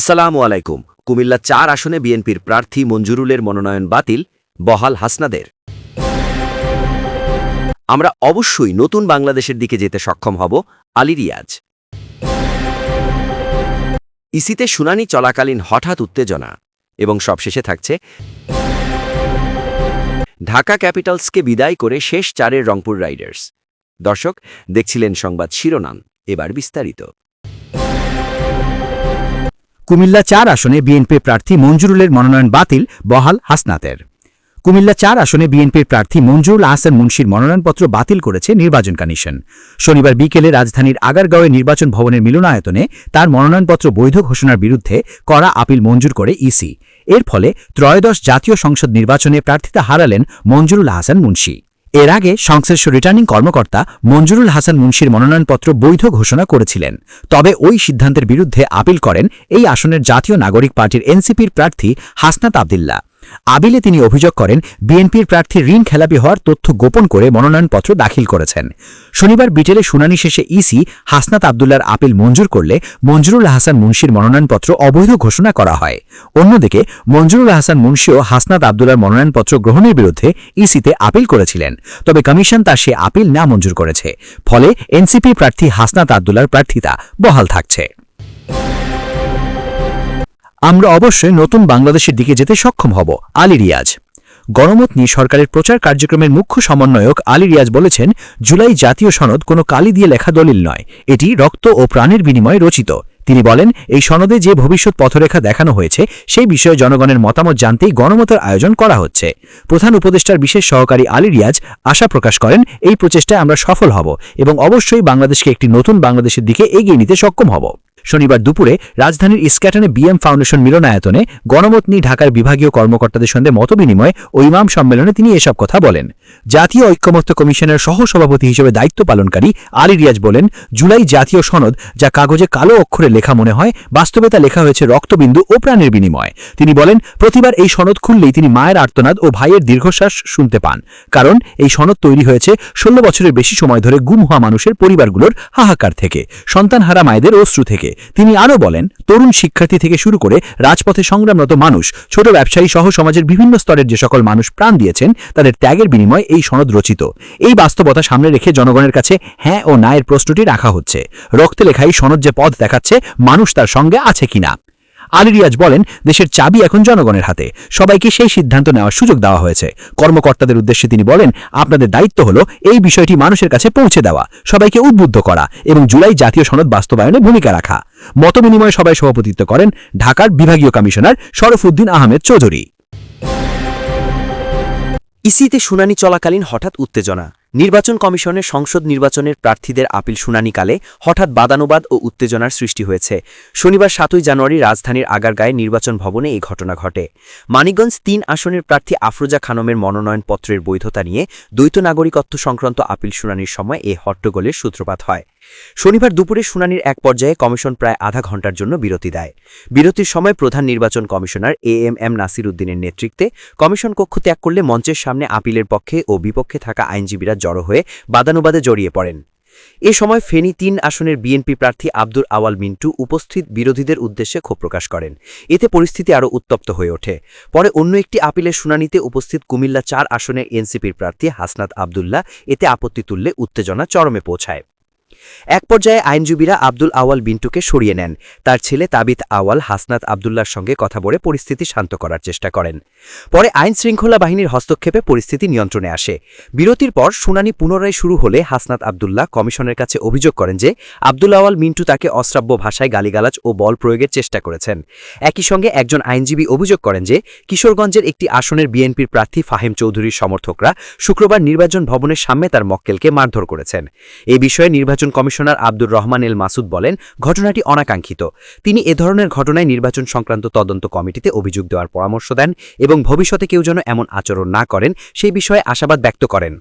আসসালামু আলাইকুম। কুমিল্লা চার আসনে বিএনপির প্রার্থী মঞ্জুরুলের মনোনয়ন বাতিল, বহাল হাসনাদের। আমরা অবশ্যই নতুন বাংলাদেশের দিকে যেতে সক্ষম হব, আলী রিয়াজ। ইসিতে শুনানি চলাকালীন হঠাৎ উত্তেজনা এবং সবশেষে থাকছে, ঢাকা ক্যাপিটালসকে বিদায় করে শেষ চারের রংপুর রাইডার্স। দর্শক, দেখছিলেন সংবাদ শিরোনাম, এবার বিস্তারিত। কুমিল্লা চার আসনে বিএনপির প্রার্থী মঞ্জুরুলের মনোনয়ন বাতিল, বহাল হাসনাতের। কুমিল্লা চার আসনে বিএনপির প্রার্থী মঞ্জুরুল আহসান মুন্সির মনোনয়নপত্র বাতিল করেছে নির্বাচন কমিশন। শনিবার বিকেলে রাজধানীর আগারগাঁওয়ে নির্বাচন ভবনের মিলনায়তনে তার মনোনয়নপত্র বৈধ ঘোষণার বিরুদ্ধে করা আপিল মঞ্জুর করে ইসি। এর ফলে ত্রয়োদশ জাতীয় সংসদ নির্বাচনে প্রার্থিতা হারালেন মঞ্জুরুল আহসান মুন্সি। এর আগে সংশ্লিষ্ট রিটার্নিং কর্মকর্তা মঞ্জুরুল হাসান মুন্সির মনোনয়নপত্র বৈধ ঘোষণা করেছিলেন। তবে ওই সিদ্ধান্তের বিরুদ্ধে আপিল করেন এই আসনের জাতীয় নাগরিক পার্টির এনসিপির প্রার্থী হাসনাত আবদুল্লা আবিলে তিনি অভিযোগ করেন, বিএনপির প্রার্থী ঋণ খেলাপি হওয়ার তথ্য গোপন করে মনোনয়নপত্র দাখিল করেছেন। শনিবার বিটেলে শুনানি শেষে ইসি হাসনাত আবদুল্লার আপিল মঞ্জুর করলে মঞ্জুরুল হাসান মুন্সির মনোনয়নপত্র অবৈধ ঘোষণা করা হয়। অন্যদিকে মঞ্জুরুল হাসান মুন্সিও হাসনাত আবদুল্লার মনোনয়নপত্র গ্রহণের বিরুদ্ধে ইসিতে আপিল করেছিলেন। তবে কমিশন তার সে আপিল না মঞ্জুর করেছে। ফলে এনসিপি প্রার্থী হাসনাত আবদুল্লার প্রার্থিতা বহাল থাকছে। আমরা অবশ্যই নতুন বাংলাদেশের দিকে যেতে সক্ষম হব, আলী রিয়াজ। গণমত নিয়ে সরকারের প্রচার কার্যক্রমের মুখ্য সমন্বয়ক আলী রিয়াজ বলেছেন, জুলাই জাতীয় সনদ কোনো কালি দিয়ে লেখা দলিল নয়, এটি রক্ত ও প্রাণের বিনিময়ে রচিত। তিনি বলেন, এই সনদে যে ভবিষ্যৎ পথরেখা দেখানো হয়েছে, সেই বিষয়ে জনগণের মতামত জানতেই গণমতের আয়োজন করা হচ্ছে। প্রধান উপদেষ্টার বিশেষ সহকারী আলী রিয়াজ আশা প্রকাশ করেন, এই প্রচেষ্টায় আমরা সফল হব এবং অবশ্যই বাংলাদেশকে একটি নতুন বাংলাদেশের দিকে এগিয়ে নিতে সক্ষম হব। শনিবার দুপুরে রাজধানীর ইস্ক্যাটনে বিএম ফাউন্ডেশন মিলনায়তনে গণমত নিয়ে ঢাকার বিভাগীয় কর্মকর্তাদের সঙ্গে মতবিনিময় ও ইমাম সম্মেলনে তিনি এসব কথা বলেন। জাতীয় ঐক্যমত্য কমিশনের সহসভাপতি হিসেবে দায়িত্ব পালনকারী আলী রিয়াজ বলেন, জুলাই জাতীয় সনদ যা কাগজে কালো অক্ষরে লেখা মনে হয়, বাস্তবে তা লেখা হয়েছে রক্তবিন্দু ও প্রাণের বিনিময়। তিনি বলেন, প্রতিবার এই সনদ খুললেই তিনি মায়ের আর্তনাদ ও ভাইয়ের দীর্ঘশ্বাস শুনতে পান। কারণ, এই সনদ তৈরি হয়েছে ষোলো বছরের বেশি সময় ধরে গুম হওয়া মানুষের পরিবারগুলোর হাহাকার থেকে, সন্তানহারা মায়েদের অশ্রু থেকে। তিনি আরও বলেন, তরুণ শিক্ষার্থী থেকে শুরু করে রাজপথে সংগ্রামরত মানুষ, ছোট ব্যবসায়ী সহ সমাজের বিভিন্ন স্তরের যে সকল মানুষ প্রাণ দিয়েছেন, তাদের ত্যাগের বিনিময়ে এই সনদ রচিত। এই বাস্তবতা সামনে রেখে জনগণের কাছে হ্যাঁ ও নায়ের প্রশ্নটি রাখা হচ্ছে। রক্তে লেখাই সনদ যে পথ দেখাচ্ছে, মানুষ তার সঙ্গে আছে কিনা? আলী রিয়াজ বলেন, দেশের চাবি এখন জনগণের হাতে। সবাইকে সেই সিদ্ধান্ত নেওয়ার সুযোগ দেওয়া হয়েছে। কর্মকর্তাদের উদ্দেশ্যে তিনি বলেন, আপনাদের দায়িত্ব হলো এই বিষয়টি মানুষের কাছে পৌঁছে দেওয়া, সবাইকে উদ্বুদ্ধ করা এবং জুলাই জাতীয় সনদ বাস্তবায়নে ভূমিকা রাখা। মতবিনিময়ে সবাই সভাপতিত্ব করেন ঢাকার বিভাগীয় কমিশনার শরফুদ্দিন আহমেদ চৌধুরী। ইসিতে শুনানি চলাকালীন হঠাৎ উত্তেজনা। নির্বাচন কমিশনের সংসদ নির্বাচনের প্রার্থীদের আপিল শুনানিকালে হঠাৎ বাদানুবাদ ও উত্তেজনার সৃষ্টি হয়েছে। শনিবার সাতই জানুয়ারি রাজধানীর আগারগাঁয়ে নির্বাচন ভবনে এই ঘটনা ঘটে। মানিকগঞ্জ তিন আসনের প্রার্থী আফরোজা খানমের মনোনয়নপত্রের বৈধতা নিয়ে দ্বৈত নাগরিকত্ব সংক্রান্ত আপিল শুনানির সময় এ হট্টগোলের সূত্রপাত হয়। শনিবার দুপুরে শুনানির এক পর্যায়ে কমিশন প্রায় আধা ঘণ্টার জন্য বিরতি দেয়। বিরতির সময় প্রধান নির্বাচন commissioner A M M Nasir উদ্দিনের নেতৃত্বে কমিশন কক্ষ ত্যাগ করলে মঞ্চের সামনে আপিলের পক্ষে ও বিপক্ষে থাকা আইনজীবীরা জড়ো হয়ে বাদানুবাদে জড়িয়ে পড়েন। এ সময় ফেনী তিন আসনের বিএনপি প্রার্থী আব্দুল আওয়াল মিন্টু উপস্থিত বিরোধীদের উদ্দেশ্যে ক্ষোভ প্রকাশ করেন। এতে পরিস্থিতি আরও উত্তপ্ত হয়ে ওঠে। পরে অন্য একটি আপিলের শুনানিতে উপস্থিত কুমিল্লা চার আসনের এনসিপির প্রার্থী হাসনাত আবদুল্লাহ এতে আপত্তি তুললে উত্তেজনা চরমে পৌঁছায়। এক পর্যায়ে আইনজীবীরা আব্দুল আওয়াল বিন্টুকে সরিয়ে নেন। তার ছেলে তাবিত আওয়াল হাসনাত আবদুল্লার সঙ্গে কথা বলে পরিস্থিতি শান্ত করার চেষ্টা করেন। পরে আইন শৃঙ্খলা বাহিনীর হস্তক্ষেপে পরিস্থিতি নিয়ন্ত্রণে আসে। বিরতির পর শুনানি পুনরায় শুরু হলে হাসনাত আবদুল্লাহ কমিশনের কাছে অভিযোগ করেন যে আব্দুল আওয়াল মিন্টু তাকে অশ্রাব্য ভাষায় গালিগালাজ ও বল প্রয়োগের চেষ্টা করেছেন। একই সঙ্গে একজন আইনজীবী অভিযোগ করেন যে কিশোরগঞ্জের একটি আসনের বিএনপির প্রার্থী ফাহিম চৌধুরীর সমর্থকরা শুক্রবার নির্বাচন ভবনের সামনে তার মক্কেলকে মারধর করেছেন। এ বিষয়ে নির্বাচন কমিশনার আব্দুর রহমান এল মাসুদ বলেন, ঘটনাটি অনাকাঙ্ক্ষিত। তিনি এ ধরনের ঘটনায় নির্বাচন সংক্রান্ত তদন্ত কমিটিতে অভিযোগ দেওয়ার পরামর্শ দেন এবং ভবিষ্যতে কেউ যেন এমন আচরণ না করেন, সেই বিষয়ে আশাবাদ ব্যক্ত করেন।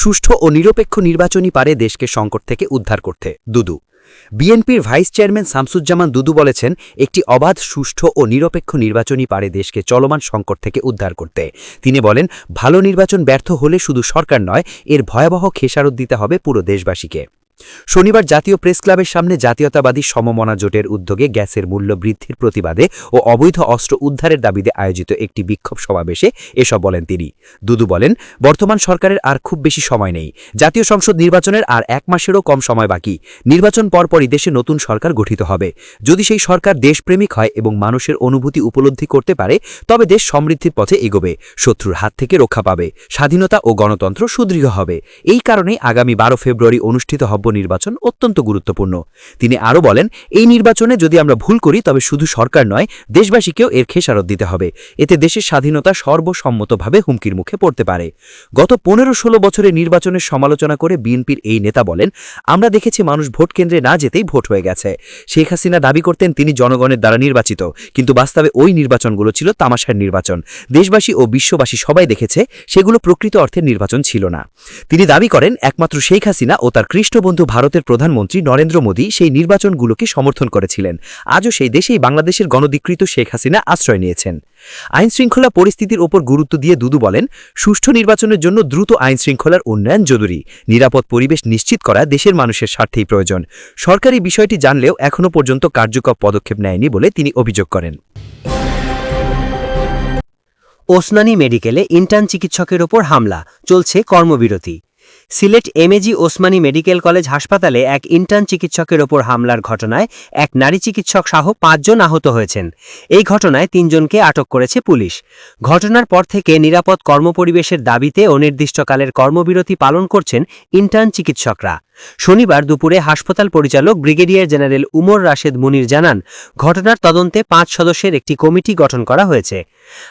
সুষ্ঠু ও নিরপেক্ষ নির্বাচনই পারে দেশকে সংকট থেকে উদ্ধার করতে। দুদু। বিএনপির ভাইস চেয়ারম্যান শামসুজ্জামান দুদু বলেছেন, একটি অবাধ, সুষ্ঠু ও নিরপেক্ষ নির্বাচনই পারে দেশকে চলমান সংকট থেকে উদ্ধার করতে। তিনি বলেন, ভালো নির্বাচন ব্যর্থ হলে শুধু সরকার নয়, এর ভয়াবহ খেসারত দিতে হবে পুরো দেশবাসীকে। শনিবার জাতীয় প্রেস ক্লাবের সামনে জাতীয়তাবাদী সমমনা জোটের উদ্যোগে গ্যাসের মূল্য বৃদ্ধির প্রতিবাদে ও অবৈধ অস্ত্র উদ্ধারের দাবিতে আয়োজিত একটি বিক্ষোভ সমাবেশে এসব বলেন তিনি। দুদু বলেন, বর্তমান সরকারের আর খুব বেশি সময় নেই। জাতীয় সংসদ নির্বাচনের আর এক মাসেরও কম সময় বাকি। নির্বাচন পরপরই দেশে নতুন সরকার গঠিত হবে। যদি সেই সরকার দেশপ্রেমিক হয় এবং মানুষের অনুভূতি উপলব্ধি করতে পারে, তবে দেশ সমৃদ্ধির পথে এগোবে, শত্রুর হাত থেকে রক্ষা পাবে, স্বাধীনতা ও গণতন্ত্র সুদৃঢ় হবে। এই কারণে আগামী বারো ফেব্রুয়ারি অনুষ্ঠিত হব্য নির্বাচন অত্যন্ত গুরুত্বপূর্ণ। তিনি আরও বলেন, এই নির্বাচনে যদি আমরা ভুল করি, তবে শুধু সরকার নয়, দেশবাসীকেও এর খেসারত দিতে হবে। এতে দেশের স্বাধীনতা সর্বসম্মতভাবে হুমকির মুখে পড়তে পারে। গত পনেরো ষোলো বছরের নির্বাচনের সমালোচনা করে বিএনপির এই নেতা বলেন, আমরা দেখেছি মানুষ ভোট কেন্দ্রে না যেতেই ভোট হয়ে গেছে। শেখ হাসিনা দাবি করতেন তিনি জনগণের দ্বারা নির্বাচিত, কিন্তু বাস্তবে ওই নির্বাচনগুলো ছিল তামাশার নির্বাচন। দেশবাসী ও বিশ্ববাসী সবাই দেখেছে, সেগুলো প্রকৃত অর্থের নির্বাচন ছিল না। তিনি দাবি করেন, একমাত্র শেখ হাসিনা ও তার কৃষ্ণবন্ধু ভারতের প্রধানমন্ত্রী নরেন্দ্র মোদী সেই নির্বাচনগুলোকে সমর্থন করেছিলেন। আজও সেই দেশেই বাংলাদেশের গণধিকৃত শেখ হাসিনা আশ্রয় নিয়েছেন। আইনশৃঙ্খলা পরিস্থিতির ওপর গুরুত্ব দিয়ে দুদু বলেন, সুষ্ঠু নির্বাচনের জন্য দ্রুত আইনশৃঙ্খলার উন্নয়ন জরুরি। নিরাপদ পরিবেশ নিশ্চিত করা দেশের মানুষের স্বার্থেই প্রয়োজন। সরকারি বিষয়টি জানলেও এখনও পর্যন্ত কার্যকর পদক্ষেপ নেয়নি বলে তিনি অভিযোগ করেন। ওসনানি মেডিকেলে ইন্টার্ন চিকিৎসকের ওপর হামলা, চলছে কর্মবিরতি। Sylhet MAG Osmani medical college হাসপাতালে এক ইন্টার্ন চিকিৎসকের ওপর হামলার ঘটনায় এক নারী চিকিৎসক সহ পাঁচজন আহত হয়েছেন। এই ঘটনায় তিনজনকে আটক করেছে পুলিশ। ঘটনার পর থেকে নিরাপদ কর্মপরিবেশের দাবিতে অনির্দিষ্টকালের কর্মবিরতি পালন করছেন ইন্টার্ন চিকিৎসকরা। শনিবার দুপুরে হাসপাতাল পরিচালক ব্রিগেডিয়ার জেনারেল উমর রাশেদ মুনির জানান, ঘটনার তদন্তে পাঁচ সদস্যের একটি কমিটি গঠন করা হয়েছে।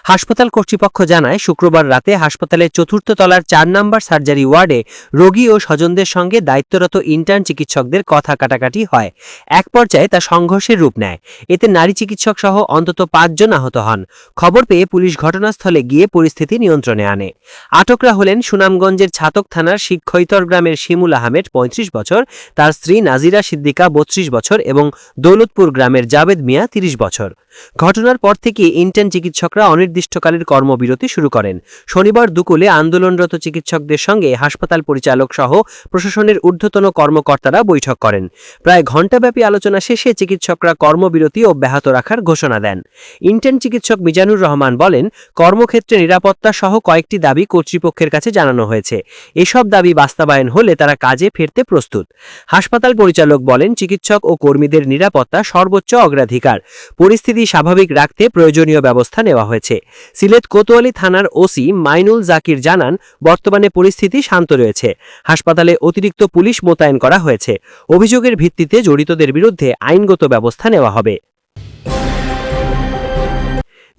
হাসপাতাল কর্তৃপক্ষ জানায়, শুক্রবার রাতে হাসপাতালের চতুর্থ তলার চার নম্বর সার্জারি ওয়ার্ডে রোগী ও স্বজনদের সঙ্গে দায়িত্বরত ইন্টার্ন চিকিৎসকদের কথা কাটাকাটি হয়। এক পর্যায়ে তা সংঘর্ষের রূপ নেয়। এতে নারী চিকিৎসক সহ অন্তত পাঁচজন আহত হন। খবর পেয়ে পুলিশ ঘটনাস্থলে গিয়ে পরিস্থিতি নিয়ন্ত্রণে আনে। আটকরা হলেন সুনামগঞ্জের ছাতক থানার শিক্ষৈতর গ্রামের শিমুল আহমেদ, পঁয়ত্রিশ বছর, তার স্ত্রী নাজিরা সিদ্দিকা, বত্রিশ বছর এবং দৌলতপুর গ্রামের জাবেদ মিয়া, তিরিশ বছর। ঘটনার পর থেকে ইন্টার্ন চিকিৎসকরা অনির্দিষ্টকালের কর্মবিরতি শুরু করেন। শনিবার দুপুরে আন্দোলনরত চিকিৎসকদের সঙ্গে হাসপাতাল পরিচালক সহ প্রশাসনের ঊর্ধ্বতন কর্মকর্তারা বৈঠক করেন। প্রায় ঘণ্টাব্যাপী আলোচনা শেষে চিকিৎসকরা কর্মবিরতি অব্যাহত রাখার ঘোষণা দেন। ইন্টার্ন চিকিৎসক মিজানুর রহমান বলেন, কর্মক্ষেত্রে নিরাপত্তা সহ কয়েকটি দাবি কর্তৃপক্ষের কাছে জানানো হয়েছে। এসব দাবি বাস্তবায়ন হলে তারা কাজে ফিরতে প্রস্তুত। হাসপাতাল পরিচালক বলেন, চিকিৎসক ও কর্মীদের নিরাপত্তা সর্বোচ্চ অগ্রাধিকার। পরিস্থিতি স্বাভাবিক রাখতে প্রয়োজনীয় ব্যবস্থা নেওয়া হয়েছে। সিলেট কোতোয়ালি থানার ওসি মাইনুল জাকির জানান, বর্তমানে পরিস্থিতি শান্ত রয়েছে। হাসপাতালে অতিরিক্ত পুলিশ মোতায়েন করা হয়েছে। অভিযোগের ভিত্তিতে জড়িতদের বিরুদ্ধে আইনগত ব্যবস্থা নেওয়া হবে।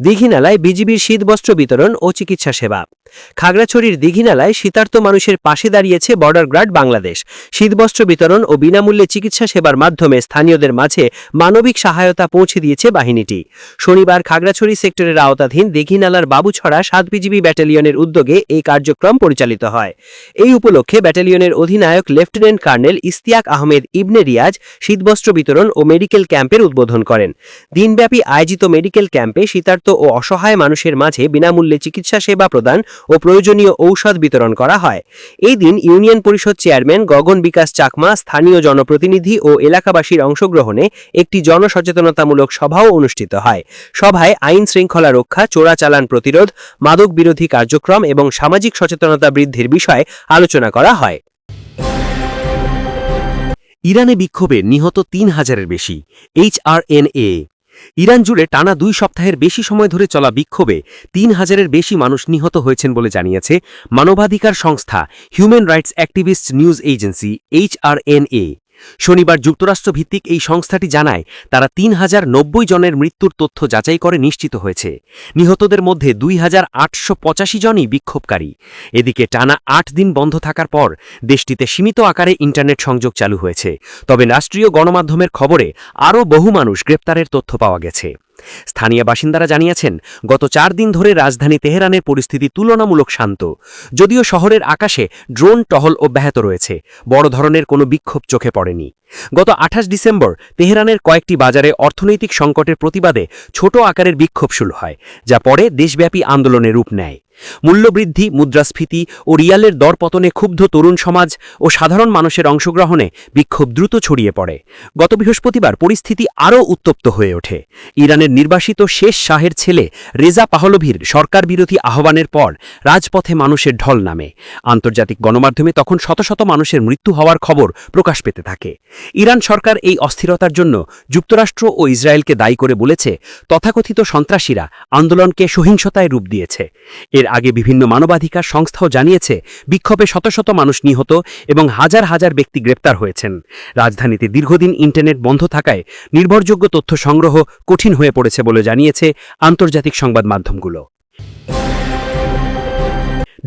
দীঘিনালায় বিজিবির শীতবস্ত্র বিতরণ ও চিকিৎসা সেবা। খাগড়াছড়ির দীঘিনালায় শীতার্ত মানুষের পাশে দাঁড়িয়েছে বর্ডার গার্ড বাংলাদেশ। শীতবস্ত্র বিতরণ ও বিনামূল্যে চিকিৎসা সেবার মাধ্যমে স্থানীয়দের মাঝে মানবিক সহায়তা পৌঁছে দিয়েছে বাহিনীটি। শনিবার খাগড়াছড়ি সেক্টরের আওতাধীন দীঘিনালার বাবুছড়া সাত বিজিবি ব্যাটালিয়নের উদ্যোগে এই কার্যক্রম পরিচালিত হয়। এই উপলক্ষে ব্যাটালিয়নের অধিনায়ক লেফটেন্যান্ট কর্নেল ইস্তিয়াক আহমেদ ইবনে রিয়াজ শীতবস্ত্র বিতরণ ও মেডিকেল ক্যাম্পের উদ্বোধন করেন। দিনব্যাপী আয়োজিত মেডিকেল ক্যাম্পে ও অসহায় মানুষের মাঝে বিনামূল্যে চিকিৎসা সেবা প্রদান ও প্রয়োজনীয় ঔষধ বিতরণ করা হয়। এই দিন ইউনিয়ন পরিষদ চেয়ারম্যান গগন বিকাশ চাকমা, স্থানীয় জনপ্রতিনিধি ও এলাকাবাসীর অংশগ্রহণে একটি জনসচেতনতামূলক সভাও অনুষ্ঠিত হয়। সভায় আইন শৃঙ্খলা রক্ষা, চোরাচালান প্রতিরোধ, মাদক বিরোধী কার্যক্রম এবং সামাজিক সচেতনতা বৃদ্ধির বিষয়ে আলোচনা করা হয়। ইরানে বিক্ষোভে নিহত তিন হাজারের বেশি, এইচআরএনএ ইরান জুড়ে টানা দুই সপ্তাহের বেশি সময় ধরে চলা বিক্ষোভে তিন হাজারের বেশি মানুষ নিহত হয়েছেন বলে জানিয়েছে মানবাধিকার সংস্থা human rights activist news agency, HRNA. শনিবার যুক্তরাষ্ট্র ভিত্তিক এই সংস্থাটি জানায়, তারা তিন হাজার নব্বই জনের মৃত্যুর তথ্য যাচাই করে নিশ্চিত হয়েছে। নিহতদের মধ্যে দুই হাজার আটশো পঁচাশি জনই বিক্ষোভকারী। এদিকে টানা আট দিন বন্ধ থাকার পর দেশটিতে সীমিত আকারে ইন্টারনেট সংযোগ চালু হয়েছে। তবে রাষ্ট্রীয় গণমাধ্যমের খবরে আরও বহু মানুষ গ্রেপ্তারের তথ্য পাওয়া গেছে। স্থানীয় বাসিন্দারা জানিয়েছেন, গত চার দিন ধরে রাজধানী তেহরানের পরিস্থিতি তুলনামূলক শান্ত। যদিও শহরের আকাশে ড্রোন টহল অব্যাহত রয়েছে, বড় ধরনের কোনো বিক্ষোভ চোখে পড়েনি। গত আঠাশ ডিসেম্বর তেহরানের কয়েকটি বাজারে অর্থনৈতিক সংকটের প্রতিবাদে ছোট আকারের বিক্ষোভ শুরু হয়, যা পরে দেশব্যাপী আন্দোলনের রূপ নেয়। মূল্যবৃদ্ধি, মুদ্রাস্ফীতি ও রিয়ালের দরপতনে ক্ষুব্ধ তরুণ সমাজ ও সাধারণ মানুষের অংশগ্রহণে বিক্ষোভ দ্রুত ছড়িয়ে পড়ে। গত বৃহস্পতিবার পরিস্থিতি আরও উত্তপ্ত হয়ে ওঠে। ইরানের নির্বাসিত শেষ শাহের ছেলে রেজা পাহলভির সরকার বিরোধী আহ্বানের পর রাজপথে মানুষের ঢল নামে। আন্তর্জাতিক গণমাধ্যমে তখন শত শত মানুষের মৃত্যু হওয়ার খবর প্রকাশ পেতে থাকে। ইরান সরকার এই অস্থিরতার জন্য যুক্তরাষ্ট্র ও ইসরায়েলকে দায়ী করে বলেছে, তথাকথিত সন্ত্রাসীরা আন্দোলনকে সহিংসতায় রূপ দিয়েছে। এর আগে বিভিন্ন মানবাধিকার সংস্থাও জানিয়েছে, বিক্ষোভে শত শত মানুষ নিহত এবং হাজার হাজার ব্যক্তি গ্রেপ্তার হয়েছেন। রাজধানীতে দীর্ঘদিন ইন্টারনেট বন্ধ থাকায় নির্ভরযোগ্য তথ্য সংগ্রহ কঠিন হয়ে পড়েছে বলে জানিয়েছে আন্তর্জাতিক সংবাদ মাধ্যমগুলো।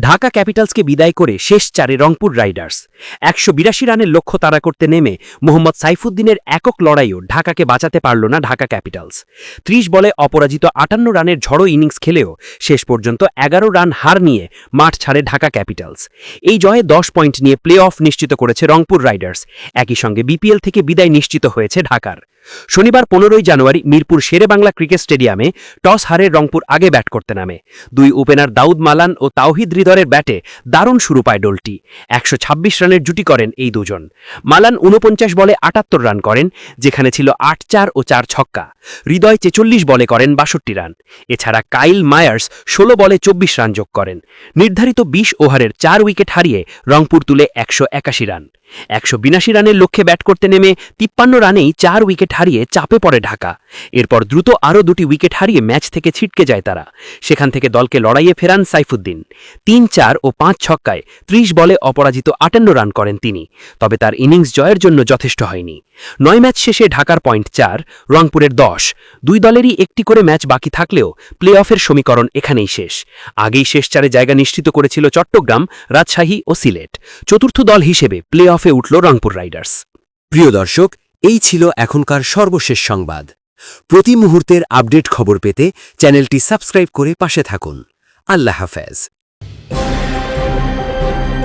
ঢাকা ক্যাপিটালসকে বিদায় করে শেষ চারে রংপুর রাইডার্স। একশো বিরাশি রানের লক্ষ্য তাড়া করতে নেমে মোহাম্মদ সাইফুদ্দিনের একক লড়াইও ঢাকাকে বাঁচাতে পারল না ঢাকা ক্যাপিটালস। ত্রিশ বলে অপরাজিত আটান্ন রানের ঝড়ো ইনিংস খেলেও শেষ পর্যন্ত এগারো রান হার নিয়ে মাঠ ছাড়ে ঢাকা ক্যাপিটালস। এই জয়ে দশ পয়েন্ট নিয়ে প্লে অফ নিশ্চিত করেছে রংপুর রাইডার্স। একই সঙ্গে বিপিএল থেকে বিদায় নিশ্চিত হয়েছে ঢাকার। শনিবার পনেরোই জানুয়ারি মিরপুর শেরেবাংলা ক্রিকেট স্টেডিয়ামে টস হারে রংপুর আগে ব্যাট করতে নামে। দুই ওপেনার দাউদ মালান ও তাওহিদ হৃদয়ের ব্যাটে দারুণ শুরু পায় ডোলটি একশো ছাব্বিশ রানের জুটি করেন এই দুজন। মালান উনপঞ্চাশ বলে আটাত্তর রান করেন, যেখানে ছিল আট চার ও চার ছক্কা। হৃদয় ছেচল্লিশ বলে করেন বাষট্টি রান। এছাড়া কাইল মায়ার্স ষোলো বলে চব্বিশ রান যোগ করেন। নির্ধারিত বিশ ওভারের চার উইকেট হারিয়ে রংপুর তুলে একশো একাশি রান। একশো বিনাশি রানের লক্ষ্যে ব্যাট করতে নেমে তিপ্পান্ন রানেই চার উইকেট হারিয়ে চাপে পড়ে ঢাকা। এরপর দ্রুত আরও দুটি উইকেট হারিয়ে ম্যাচ থেকে ছিটকে যায় তারা। সেখান থেকে দলকে লড়াইয়ে ফেরান সাইফুদ্দিন। তিন চার ও পাঁচ ছক্কায় ত্রিশ বলে অপরাজিত আটান্ন রান করেন তিনি। তবে তার ইনিংস জয়ের জন্য যথেষ্ট হয়নি। নয় ম্যাচ শেষে ঢাকার পয়েন্ট চার, রংপুরের দশ। দুই দলেরই একটি করে ম্যাচ বাকি থাকলেও প্লে অফের সমীকরণ এখানেই শেষ। আগেই শেষ চারে জায়গা নিশ্চিত করেছিল চট্টগ্রাম, রাজশাহী ও সিলেট। চতুর্থ দল হিসেবে প্লে অফে উঠল রংপুর রাইডার্স। প্রিয় দর্শক, এই ছিল এখনকার সর্বশেষ সংবাদ। প্রতি মুহূর্তের আপডেট খবর পেতে চ্যানেলটি সাবস্ক্রাইব করে পাশে থাকুন। আল্লাহ হাফেজ।